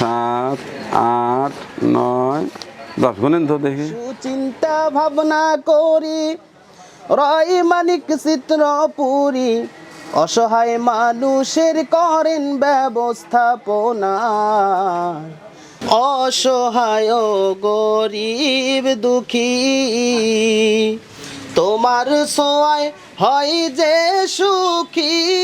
সাত, আট, নয়, দশ। গুণেন তো দেখি। চিন্তা ভাবনা করি, রয় মানিক চিত্রপুরী। অসহায় মানুষের করেন ব্যবস্থাপনা। অসহায় গরিব দুঃখী। তোমার সোয়ায় হয় যে সুখী।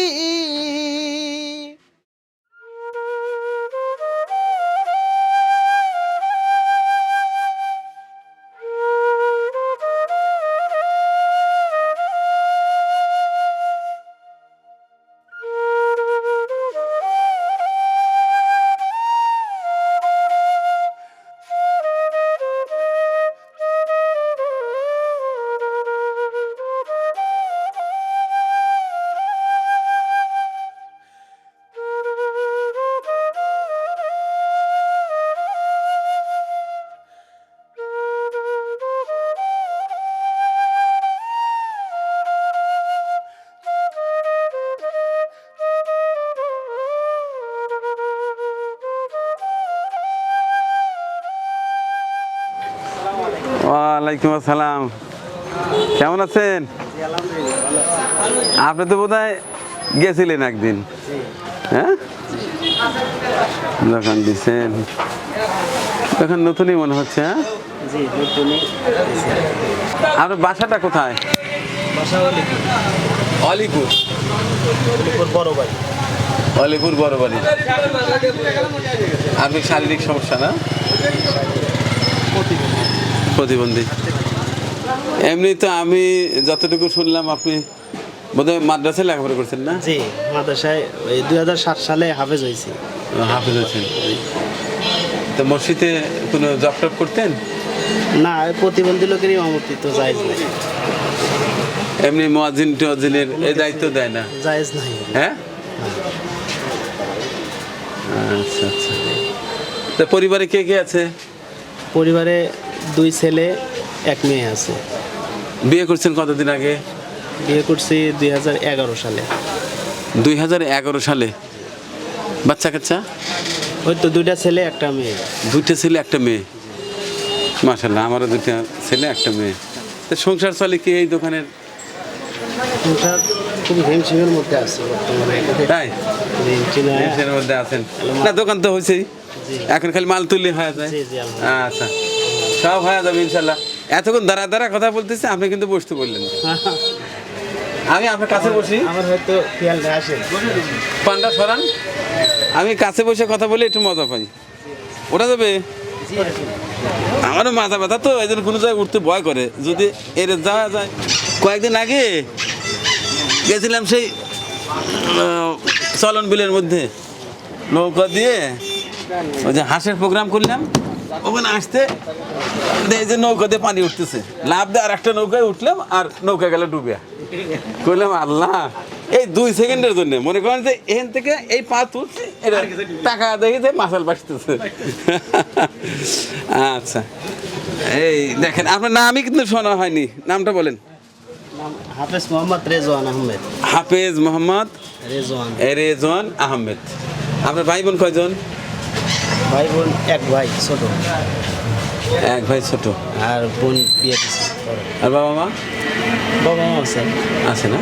ওয়ালাইকুম আসসালাম। কেমন আছেন? আপনি তো বোধ হয় গেছিলেন একদিন। হ্যাঁ? দোকান দিছেন এখন নতুনই মনে হচ্ছে হ্যাঁ? আপনার বাসাটা কোথায়? অলিপুর। বড় অলিপুর বড় বাড়ি। আপনি শারীরিক সমস্যা না? প্রতিবন্ধী। এমনি তো আমি যতটুকু শুনলাম আপনি বোধহয় মাদ্রাসায় লেখাপড়া করছেন না? জি মাদ্রাসায় ওই দুই হাজার সাত সালে হাফেজ হয়েছি। হাফিজ আছেন তো মসজিদে কোনো জব টব করতেন? না প্রতিবন্ধী লোকের ইমামতি তো জায়েজ নাই। এমনি মোয়াজিন টোয়াজিনের এই দায়িত্ব দেয় না? জায়েজ নাই। হ্যাঁ। আচ্ছা আচ্ছা। তো পরিবারে কে কে আছে? পরিবারে দুই ছেলে এক মেয়ে আছে। বিয়ে করছেন কতদিন আগে? বিয়ে করছি দুই হাজার এগারো সালে। দুই হাজার এগারো সালে? বাচ্চা কাচ্চা? ওই তো দুইটা ছেলে একটা মেয়ে। দুইটা ছেলে একটা মেয়ে। মাসাল্লাহ আমারও দুইটা ছেলে একটা মেয়ে। তো সংসার চলে কি এই দোকানের? সংসার খুব হিমশিমের মধ্যে আছে তাই? হিমশিম। দেশের মধ্যে আছেন। না দোকান তো হয়েছেই এখন খালি মাল তুললে হয়ে যায়। আচ্ছা। সব হয়ে যাবে ইনশাল্লাহ। এতক্ষণ দাঁড়া দাঁড়া কথা বলতেছে আপনি কিন্তু বসতে বললেন আমি আপনার কাছে বসি। আমার হয়তো খেয়ালটা আসে। পান্ডা সরান। আমি কাছে বসে কথা বলে একটু মজা পাই। ওটা যাবে? আমারও মাথা ব্যথা তো এই জন্য কোনো জায়গায় উঠতে ভয় করে। যদি এর যাওয়া যায়। কয়েকদিন আগে গেছিলাম সেই চলন বিলের মধ্যে। নৌকা দিয়ে ওই যে হাঁসের প্রোগ্রাম করলাম। ওখানে আসতে এই যে নৌকা দিয়ে পানি উঠতেছে। লাভ দিয়ে আর একটা নৌকায় উঠলাম আর নৌকা গেল ডুবে। কইলাম আল্লাহ! এই দুই সেকেন্ডের জন্য মনে করেন যে এখান থেকে এই পা তুলছে এটা টাকা দেখে যে মাসাল বাসতেছে আচ্ছা এই দেখেন আপনার নামই কিন্তু শোনা হয়নি নামটা বলেন। হাফেজ মোহাম্মদ রেজওয়ান আহমেদ। হাফেজ মোহাম্মদ রেজওয়ান। রেজওয়ান আহমেদ। আপনার ভাই বোন কয়জন? ভাই বোন এক ভাই ছোট। এক ভাই ছোট। আর বোন বিয়ে আর বাবা মা? বাবা মা আছে। আছে না?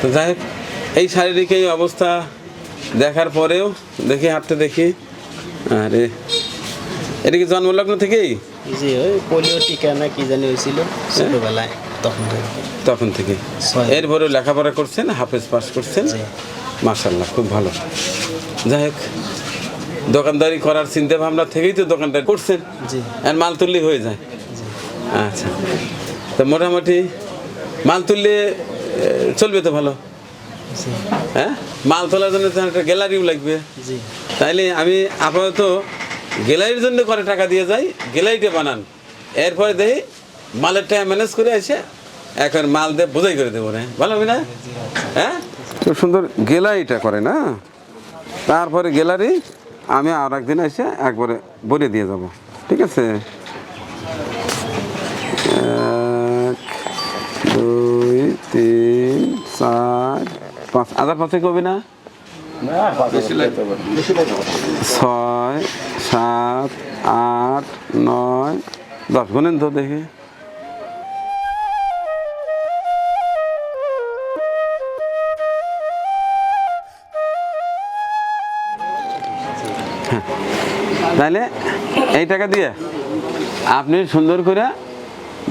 তো যাই হোক এই শারীরিক এই অবস্থা দেখার পরেও দেখি হাঁটতে দেখি। আরে এটা কি জন্মলগ্ন থেকেই? জি ওই পোলিও টিকা না কি জানি হয়েছিল ছোটবেলায় তখন তখন থেকে। এরপরে লেখাপড়া করছেন হাফেজ পাস করছেন। মার্শাল্লাহ খুব ভালো। যাই হোক দোকানদারি করার চিন্তা ভাবনা থেকেই তো দোকানদারি করছেন। জি। আর মাল তুললেই হয়ে যায়। আচ্ছা। তো মোটামুটি মাল তুললে চলবে তো ভালো? হ্যাঁ? মাল তোলার জন্য তো একটা গ্যালারিও লাগবে। তাইলে আমি আপাতত গ্যালারির জন্য করে টাকা দিয়ে যাই গ্যালারিটা বানান। এরপরে দেখি মালের টাকা ম্যানেজ করে এসে এখন মাল দিয়ে বোঝাই করে দেবো না ভালো হবে না? হ্যাঁ? খুব সুন্দর গ্যালারিটা করে না? তারপরে গ্যালারি আমি আর একদিন এসে একবারে বলে দিয়ে যাব। ঠিক আছে? এক দুই তিন চার পাঁচ। আধার পাঁচে কবি না। ছয় সাত আট নয় দশ। গুণেন তো দেখি। তাহলে এই টাকা দিয়ে আপনি সুন্দর করে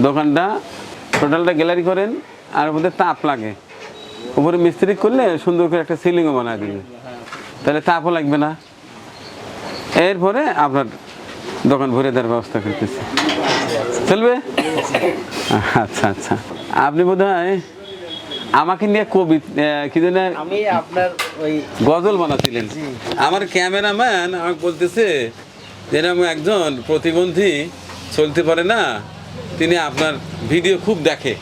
দোকানটা টোটালটা গ্যালারি করেন আর মধ্যে তাপ লাগে। উপরে মিস্ত্রি করলে সুন্দর করে একটা সিলিংও বানায় দিবে। তাহলে তাপও লাগবে না। এরপরে আপনার দোকান ভরে দেওয়ার ব্যবস্থা করতেছি। চলবে? আচ্ছা আচ্ছা। আপনি বোধ আমাকে নিয়ে কবি কি যেন আমি আপনার ওই গজল বানাচ্ছিলেন আমার ক্যামেরাম্যান আমাকে বলতেছে যেরকম একজন প্রতিবন্ধী চলতে পারে না তিনি আপনার ভিডিও খুব দেখে।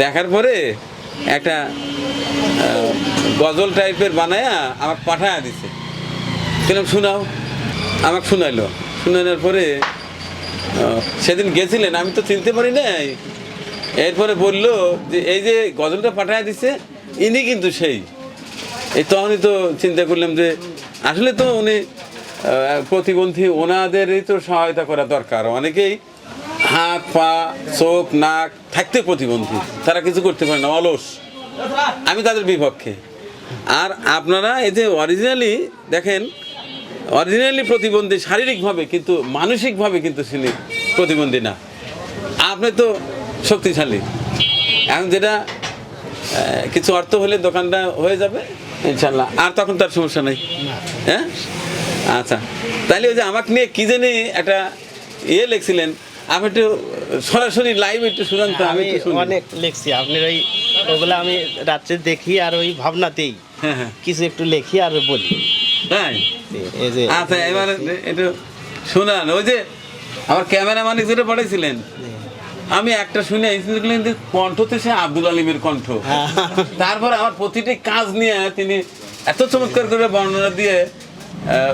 দেখার পরে একটা গজল টাইপের বানায়া আমাকে পাঠায়া দিছে। কিরম শোনাও। আমাকে শোনাইলো। শোনানোর পরে সেদিন গেছিলেন আমি তো চিনতে পারি নাই। এরপরে বলল যে এই যে গজলটা পাঠায়া দিছে ইনি কিন্তু সেই। এই তখনই তো চিন্তা করলাম যে আসলে তো উনি প্রতিবন্ধী ওনাদেরই তো সহায়তা করা দরকার। অনেকেই হাত পা চোখ নাক থাকতে প্রতিবন্ধী। তারা কিছু করতে পারে না অলস। আমি তাদের বিপক্ষে। আর আপনারা এই যে অরিজিনালি দেখেন অরিজিনালি প্রতিবন্ধী শারীরিকভাবে কিন্তু মানসিকভাবে কিন্তু তিনি প্রতিবন্ধী না। আপনি তো শক্তিশালী। এখন যেটা কিছু অর্থ হলে দোকানটা হয়ে যাবে ইনশাল্লাহ আর তখন তার সমস্যা নেই। হ্যাঁ? আচ্ছা। তাহলে ওই যে আমাকে নিয়ে কি জানি একটা ইয়ে লিখছিলেন আমি একটু সরাসরি লাইভ একটু শুনান তো আমি অনেক লিখছি আপনার ওই ওগুলো আমি রাত্রে দেখি আর ওই ভাবনাতেই হ্যাঁ হ্যাঁ। কিছু একটু লিখি আর বলি। তাই? আচ্ছা এবার একটু শোনান ওই যে আমার ক্যামেরাম্যান যেটা পাঠাইছিলেন আমি একটা শুনে যে কণ্ঠতে সে আব্দুল আলিমের কণ্ঠ। হ্যাঁ। তারপর আমার প্রতিটি কাজ নিয়ে তিনি এত চমৎকার করে বর্ণনা দিয়ে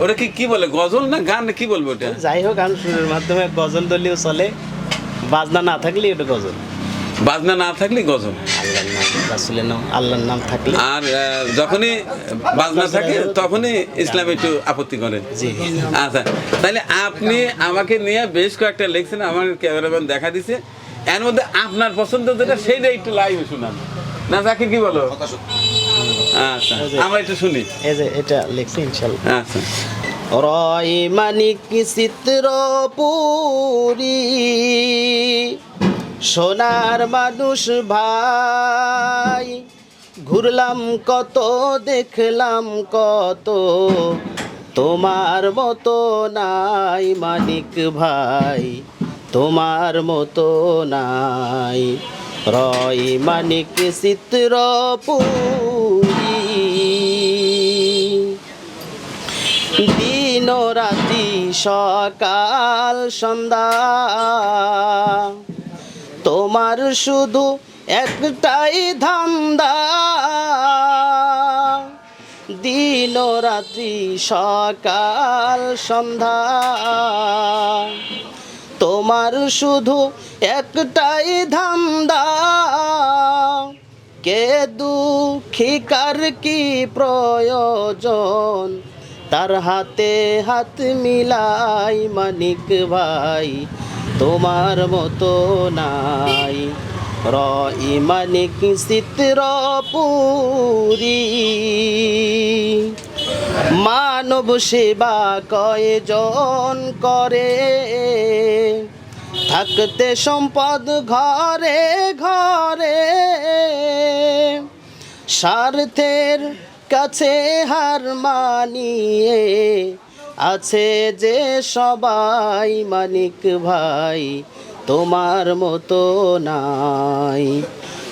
ওরা কি কি বলে গজল না গান? কি বলব ওটা? যাই হোক গান সুরের মাধ্যমে গজল দলীয় চলে। বাজনা না থাকলে এটা গজল। বাজনা না থাকলে গজল। আল্লাহর নাম রাসুলের নাম আল্লাহর নাম থাকলে। আর যখনই বাজনা থাকে তখনই ইসলাম একটু আপত্তি করেন। আচ্ছা তাহলে আপনি আমাকে নিয়ে বেশ কয়েকটা লিখছেন আমার ক্যামেরাম্যান দেখা দিছে। এর মধ্যে আপনার পছন্দ যেটা সেইটা একটু লাইভ শুনান। না যাকে কি বলো? আচ্ছা আমরা একটু শুনি। এই যে এটা লিখছি ইনশাল্লাহ। আচ্ছা। রয় মানিক চিত্রপুরি সোনার মানুষ ভাই ঘুরলাম কত দেখলাম কত তোমার মতো নাই মানিক ভাই তোমার মতো নাই। রয় মানিক চিত্রপুরি দিন রাতি সকাল সন্ধ্যা। তোমার শুধু একটাই ধান্দা। দিন রাত্রি সকাল সন্ধ্যা। তোমার শুধু একটাই ধান্দা। কে দুঃখী কার কি প্রয়োজন? তার হাতে হাত মিলাই মানিক ভাই, তোমার মতো নাই। র ইমানিক মানিক চিত্রপুরী মানব সেবা কয়জন করে? থাকতে সম্পদ ঘরে ঘরে। স্বার্থের কাছে হার মানিয়ে আছে যে সবাই মানিক ভাই, তোমার মতো নাই।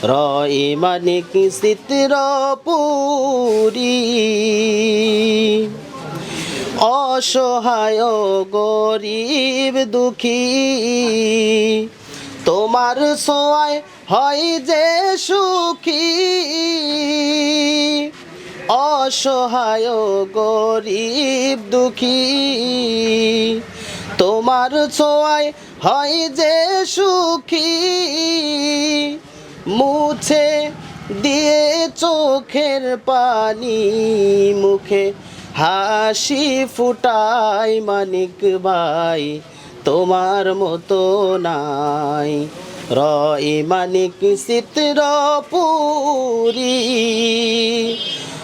রয় মানিক চিত্রপুরী। অসহায় গরিব দুঃখী, তোমার সোয়ায় হয় যে সুখী। অসহায় গরিব দুঃখী। তোমার ছোঁয়ায় হয় যে সুখী। মুছে দিয়ে চোখের পানি, মুখে হাসি ফুটাই মানিক ভাই। তোমার মতো নাই রই মানিক চিত্র পুরী।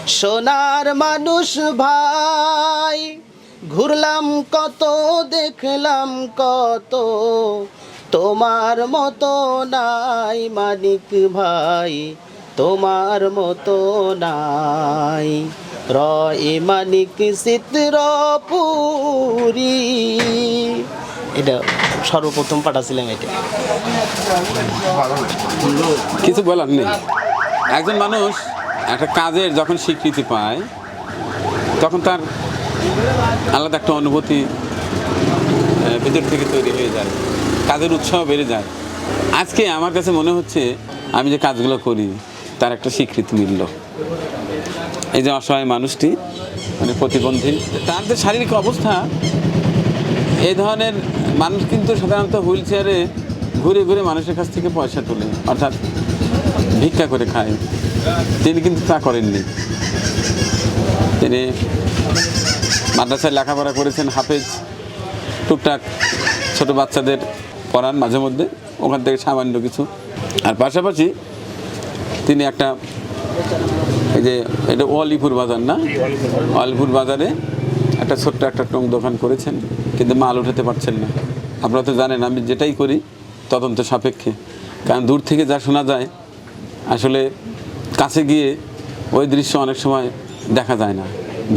সোনার মানুষ ভাই, ঘুরলাম কত, দেখলাম কত, তোমার মতো নাই মানিক ভাই, তোমার মতো নাই। রয় মানিক চিত্র পুরী এটা সর্বপ্রথম পাঠাছিলাম এটা। কিছু বলার নেই। একজন মানুষ একটা কাজের যখন স্বীকৃতি পায়, তখন তার আলাদা একটা অনুভূতি ভেতর থেকে তৈরি হয়ে যায়। কাজের উৎসাহ বেড়ে যায়। আজকে আমার কাছে মনে হচ্ছে আমি যে কাজগুলো করি, তার একটা স্বীকৃতি মিলল। এই যে অসহায় মানুষটি মানে প্রতিবন্ধী, তার যে শারীরিক অবস্থা এই ধরনের মানুষ কিন্তু সাধারণত হুইল চেয়ারে ঘুরে ঘুরে মানুষের কাছ থেকে পয়সা তোলে, অর্থাৎ ভিক্ষা করে খায়। তিনি কিন্তু তা করেননি। তিনি মাদ্রাসায় লেখাপড়া করেছেন হাফেজ, টুকটাক ছোট বাচ্চাদের পড়ান মাঝে মধ্যে, ওখান থেকে সামান্য কিছু। আর পাশাপাশি তিনি একটা এই যে এটা ওয়ালিপুর বাজার না? ওয়ালিপুর বাজারে একটা ছোট্ট একটা টং দোকান করেছেন, কিন্তু মাল উঠাতে পারছেন না। আপনারা তো জানেন, আমি যেটাই করি তদন্ত সাপেক্ষে। কারণ দূর থেকে যা শোনা যায়, আসলে কাছে গিয়ে ওই দৃশ্য অনেক সময় দেখা যায় না।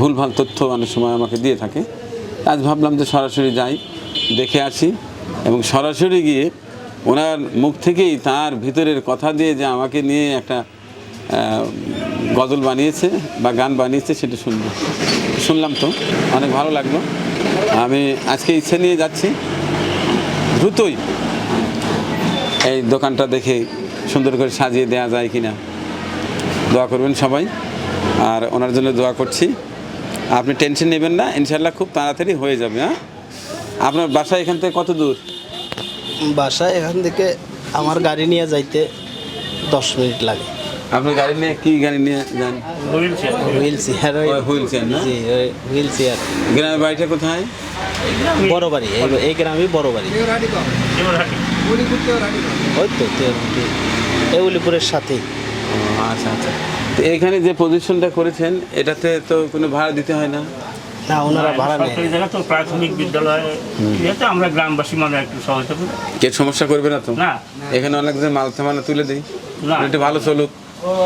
ভুলভাল তথ্য অনেক সময় আমাকে দিয়ে থাকে। আজ ভাবলাম যে সরাসরি যাই, দেখে আসি এবং সরাসরি গিয়ে ওনার মুখ থেকেই তার ভিতরের কথা দিয়ে যে আমাকে নিয়ে একটা গজল বানিয়েছে বা গান বানিয়েছে সেটা শুনব। শুনলাম তো, অনেক ভালো লাগল। আমি আজকে ইচ্ছে নিয়ে যাচ্ছি। দ্রুতই এই দোকানটা দেখে সুন্দর করে সাজিয়ে দেওয়া যায় কিনা। দোয়া করবেন সবাই। আর ওনার জন্য দোয়া করছি। আপনি টেনশন নেবেন না ইনশাল্লাহ খুব তাড়াতাড়ি হয়ে যাবে হ্যাঁ? আপনার বাসা এখান থেকে কত দূর? বাসায় এখান থেকে আমার গাড়ি নিয়ে যাইতে দশ মিনিট লাগে। আপনার গাড়ি নিয়ে কি গাড়ি নিয়ে যান? Wheelchair. ওই হুইল চেয়ার না? জি হুইল চেয়ার। গ্রামের বাড়িটা কোথায়? বড় বাড়ি এই- এই গ্রামে বড় বাড়ি। ওই তো এউলিপুরের সাথেই। আচ্ছা আচ্ছা। তো এখানে যে পজিশনটা করেছেন এটাতে তো কোনো ভাড়া দিতে হয় না? না ওনারা ভাড়া নেয়। সরকারি জায়গা তো প্রাথমিক বিদ্যালয় ইয়েতে আমরা গ্রামবাসী মানে একটু সহায়তা করি। কে সমস্যা করবে না তো? না। এখানে অনেক যে মাল থামানা তুলে দিই। না। একটু ভালো চলুক।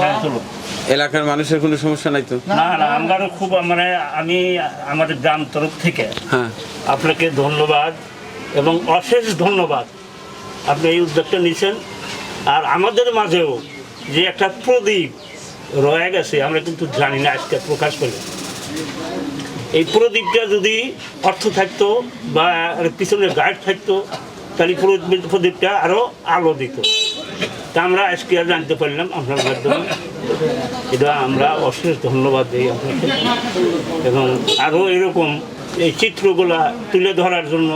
হ্যাঁ চলো এলাকার মানুষের কোনো সমস্যা নাই তো? না না আমারও খুব মানে আমি আমাদের গ্রাম তরফ থেকে হ্যাঁ। আপনাকে ধন্যবাদ এবং অশেষ ধন্যবাদ। আপনি এই উদ্যোগটা নিয়েছেন। আর আমাদের মাঝেও যে একটা প্রদীপ রয়ে গেছে, আমরা কিন্তু জানি না, আজকে প্রকাশ করি এই প্রদীপটা যদি অর্থ থাকতো বা পিছনে গাইড থাকতো, তাহলে প্রদীপটা আরও আলো দিত। তা আমরা আজকে আর জানতে পারলাম আপনার মাধ্যমে। এটা আমরা অশেষ ধন্যবাদ দিই আপনাকে। এবং আরও এরকম এই চিত্রগুলা তুলে ধরার জন্য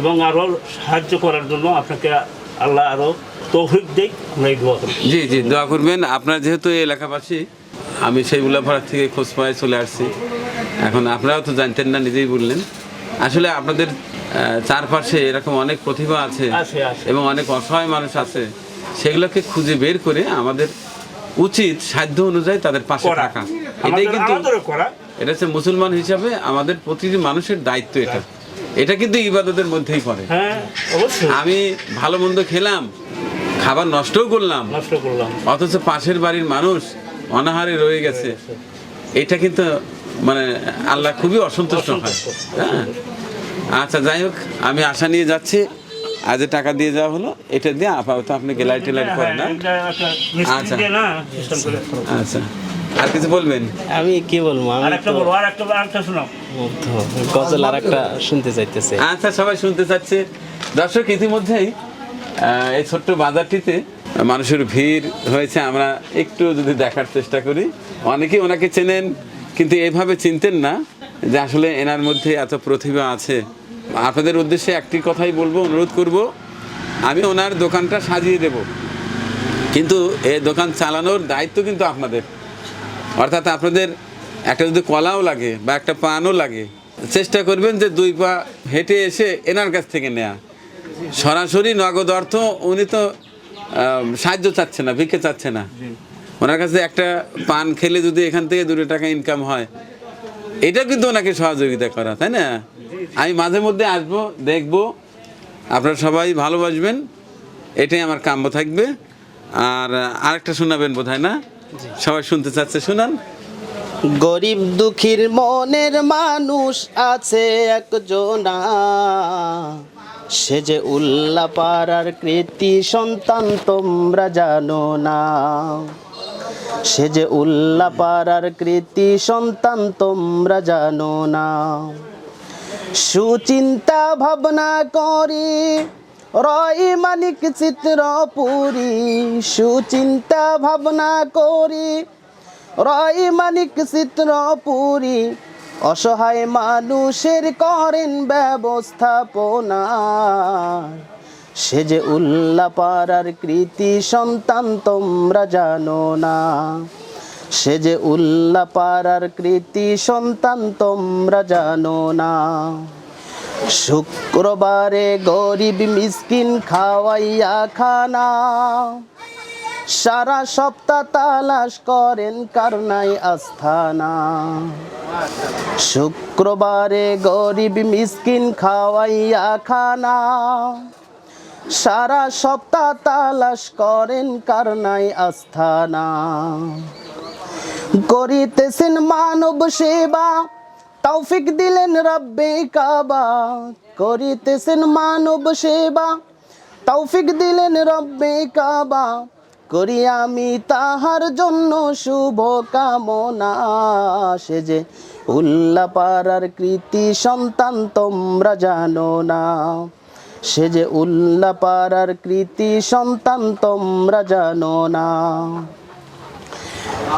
এবং আরও সাহায্য করার জন্য আপনাকে আল্লাহ আরও তৌফিক দেই আমরা এই দোয়া করি জি জি দোয়া করবেন। আপনার যেহেতু এই এলাকাবাসী আমি সেই উল্লাপাড়া থেকে খোঁজ পায়ে চলে আসছি। এখন আপনারাও তো জানতেন না নিজেই বললেন। আসলে আপনাদের চারপাশে এরকম অনেক প্রতিভা আছে। এবং অনেক অসহায় মানুষ আছে। সেগুলোকে খুঁজে বের করে আমাদের উচিত সাধ্য অনুযায়ী তাদের পাশে থাকা। এটাই কিন্তু এটা হচ্ছে মুসলমান হিসাবে আমাদের প্রতিটি মানুষের দায়িত্ব এটা। এটা কিন্তু ইবাদতের মধ্যেই পড়ে। হ্যাঁ আমি ভালো মন্দ খেলাম খাবার নষ্টও করলাম। নষ্ট করলাম। অথচ পাশের বাড়ির মানুষ অনাহারে রয়ে গেছে। এটা কিন্তু মানে আল্লাহ খুবই অসন্তুষ্ট হয়। হ্যাঁ। আচ্ছা যাই হোক আমি আশা নিয়ে যাচ্ছি। আজ টাকা দিয়ে যাওয়া হলো। এটা দিয়ে আপাতত আপনি গ্যালারি টেলারি করেন না। হ্যাঁ, আচ্ছা। আচ্ছা। আর কিছু বলবেন? আমি কি বলব? আর আমি একটা তো বলো আর একটা আর একটা শোনাও। গজল আর একটা শুনতে চাইতেছে। আচ্ছা সবাই শুনতে চাচ্ছে। দর্শক ইতিমধ্যেই এই ছোট্ট বাজারটিতে মানুষের ভিড় হয়েছে। আমরা একটু যদি দেখার চেষ্টা করি। অনেকেই ওনাকে চেনেন, কিন্তু এভাবে চিনতেন না যে আসলে এনার মধ্যে এত প্রতিভা আছে। আপনাদের উদ্দেশ্যে একটি কথাই বলব, অনুরোধ করব, আমি ওনার দোকানটা সাজিয়ে দেব। কিন্তু এই দোকান চালানোর দায়িত্ব কিন্তু আপনাদের। অর্থাৎ আপনাদের একটা যদি কলাও লাগে বা একটা পানও লাগে, চেষ্টা করবেন যে দুই পা হেঁটে এসে এনার কাছ থেকে নেয়া। সরাসরি নগদ অর্থ উনি তো সাহায্য চাচ্ছে না ভিক্ষে চাচ্ছে না। ওনার কাছে একটা পান খেলে যদি এখান থেকে দুটো টাকা ইনকাম হয় এটা কিন্তু ওনাকে সহযোগিতা করা তাই না? আমি মাঝে মধ্যে আসব দেখব আপনারা সবাই ভালোবাসবেন এটাই আমার কাম্য থাকবে। আর আরেকটা শোনাবেন বোধ হয় না সবাই শুনতে চাচ্ছে শুনান। গরিব দুঃখীর মনের মানুষ আছে একজনা। সে যে উল্লা পাড়ার কৃতি সন্তান তোমরা জানো না। সে যে উল্লা পাড়ার কৃতি সন্তান তোমরা জানো না। সুচিন্তা ভাবনা করি, রয় মানিক চিত্র পুরী সুচিন্তা ভাবনা করি, রয় মানিক চিত্র পুরী অসহায় মানুষের করেন ব্যবস্থাপনা সে যে উল্লা পাড়ার কৃতি সন্তান তোমরা জানো না। সে যে উল্লা পাড়ার কৃতি সন্তান তোমরা জানো না। শুক্রবারে গরিব মিসকিন খাওয়াইয়া খানা। সারা সপ্তাহ তালাশ করেন কারনাই আস্থানা। শুক্রবারে গরিব মিসকিন খাওয়াইয়া খানা। সারা সপ্তাহ তালাশ করেন কারনাই আস্থানা। করিতেছেন মানব সেবা, তৌফিক দিলেন রব্বে কাবা। করিতেছেন মানব সেবা, তৌফিক দিলেন রব্বে কাবা। করি আমি তাহার জন্য শুভ কামনা। সে যে উল্লা পাড়ার কৃতি সন্তান তোমরা জানো না। সে যে উল্লা পাড়ার কৃতি সন্তান তোমরা জানো না।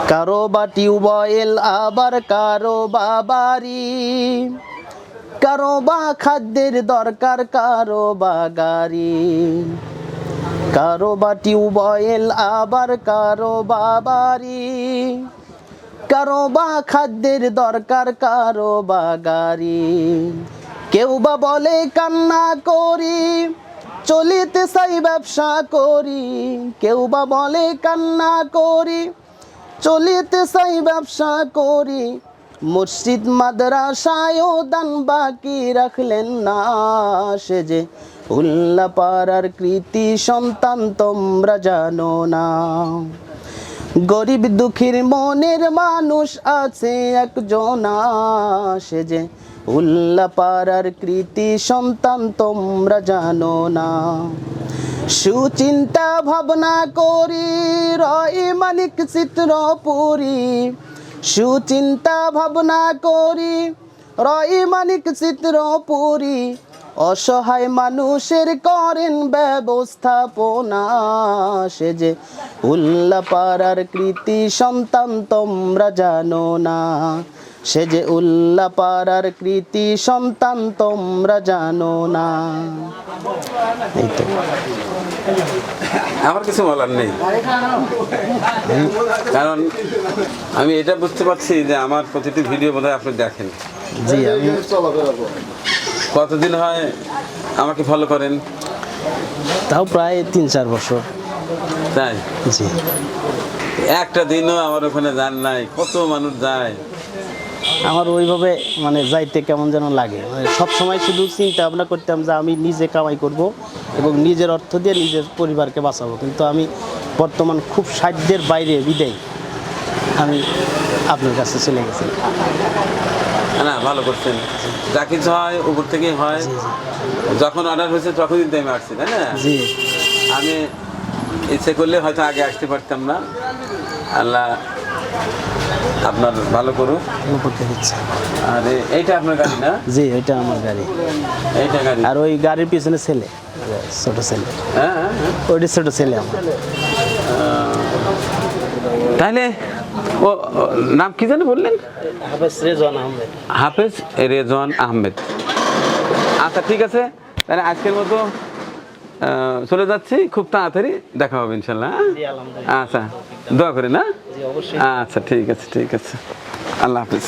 কারও বা টিউবওয়েল আবার কারও বা বাড়ি। কারও বা খাদ্যের দরকার, কারও বা গাড়ি। কারও বা টিউবওয়েল আবার কারও বা বাড়ি কারও বা খাদ্যের দরকার, কারও বা গাড়ি। কেউ বা বলে, কান্না করি, চলিতে চাই, ব্যবসা করি। কেউ বা বলে, কান্না করি, চলিতে চাই, ব্যবসা করি। মসজিদ, মাদ্রাসায়ও দান বাকি রাখলেন না সে যে উল্লা পাড়ার কৃতি সন্তান তোমরা জানো না। গরিব দুঃখীর মনের মানুষ আছে একজনা, সে যে উল্লা পাড়ার কৃতি সন্তান তোমরা জানো না। সুচিন্তা ভাবনা করি, রয় মানিক চিত্র পুরী সুচিন্তা ভাবনা করি, রয় মানিক চিত্র পুরী অসহায় মানুষের করেন ব্যবস্থাপনা সে যে উল্লা পাড়ার কৃতি সন্তান তোমরা জানো না। সে যে উল্লা পাড়ার কৃতি সন্তান তোমরা জানো না। আমার কিছু বলার নেই। কারণ আমি এটা বুঝতে পারছি যে আমার প্রতিটি ভিডিও বোধহয় আপনি দেখেন। জি আমি কতদিন হয় আমাকে ফলো করেন? তাও প্রায় তিন চার বছর। তাই? জি। একটা দিনও আমার ওখানে যান নাই কত মানুষ যায়? আমার ওইভাবে মানে যাইতে কেমন যেন লাগে। মানে সব সময় শুধু চিন্তা ভাবনা করতাম যে আমি নিজে কামাই করব এবং নিজের অর্থ দিয়ে নিজের পরিবারকে বাঁচাবো। কিন্তু আমি বর্তমান খুব সাধ্যের বাইরে বিদায় আমি আপনার কাছে চলে গেছি। না ভালো করছেন। যা কিছু হয় উপর থেকেই হয়। যখন অর্ডার হয়েছে তখনই আমি আসছি তাই না? জি। আমি ইচ্ছে করলে হয়তো আগে আসতে পারতাম না। আল্লাহ আপনার ভালো দিচ্ছে আর এইটা আপনার গাড়ি না? জি ওইটা আমার গাড়ি। এইটা গাড়ি। আর ওই গাড়ির পিছনে ছেলে ছোট ছেলে। হ্যাঁ হ্যাঁ, হ্যাঁ। ওইটা ছোট ছেলে আমার। তাহলে ও নাম কি জানি বললেন? হাফেজ রেজওয়ান আহমেদ। হাফেজ রেজওয়ান আহমেদ। আচ্ছা ঠিক আছে। তাহলে আজকের মতো চলে যাচ্ছি। খুব তাড়াতাড়ি দেখা হবে ইনশাল্লাহ হ্যাঁ? আচ্ছা দোয়া করি না আচ্ছা ঠিক আছে ঠিক আছে। আল্লাহ হাফিজ।